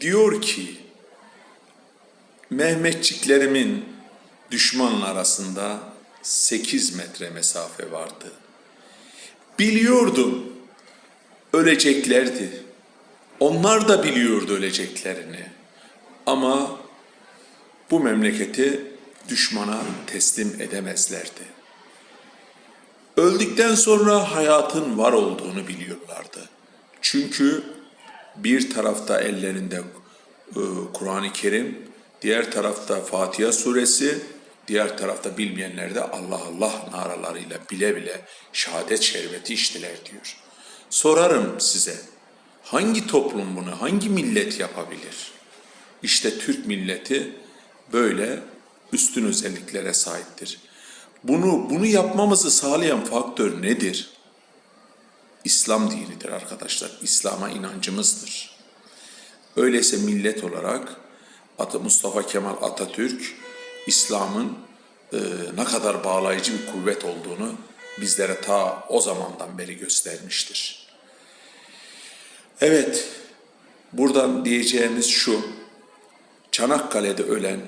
diyor ki Mehmetçiklerimin düşmanla arasında 8 metre mesafe vardı. Biliyordum öleceklerdi. Onlar da biliyordu öleceklerini. Ama bu memleketi düşmana teslim edemezlerdi. Öldükten sonra hayatın var olduğunu biliyorlardı. Çünkü bir tarafta ellerinde e, Kur'an-ı Kerim, diğer tarafta Fatiha suresi, diğer tarafta bilmeyenler de Allah Allah naralarıyla bile bile şehadet şerbeti içtiler diyor. Sorarım size, hangi toplum bunu, hangi millet yapabilir? İşte Türk milleti böyle üstün özelliklere sahiptir. Bunu bunu yapmamızı sağlayan faktör nedir? İslam dinidir arkadaşlar. İslam'a inancımızdır. Öyleyse millet olarak Ata Mustafa Kemal Atatürk İslam'ın e, ne kadar bağlayıcı bir kuvvet olduğunu bizlere ta o zamandan beri göstermiştir. Evet, buradan diyeceğimiz şu, Çanakkale'de ölen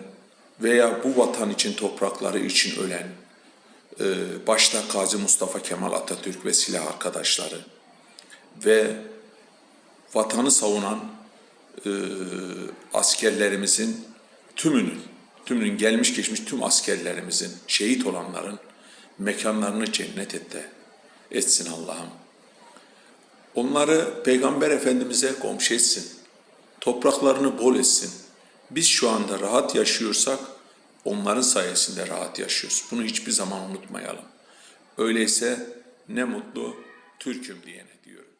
veya bu vatan için toprakları için ölen, başta Gazi Mustafa Kemal Atatürk ve silah arkadaşları ve vatanı savunan e, askerlerimizin tümünün, tümünün gelmiş geçmiş tüm askerlerimizin, şehit olanların mekanlarını cennet et etsin Allah'ım. Onları Peygamber Efendimiz'e komşu etsin. Topraklarını bol etsin. Biz şu anda rahat yaşıyorsak onların sayesinde rahat yaşıyoruz. Bunu hiçbir zaman unutmayalım. Öyleyse ne mutlu Türk'üm diyene diyorum.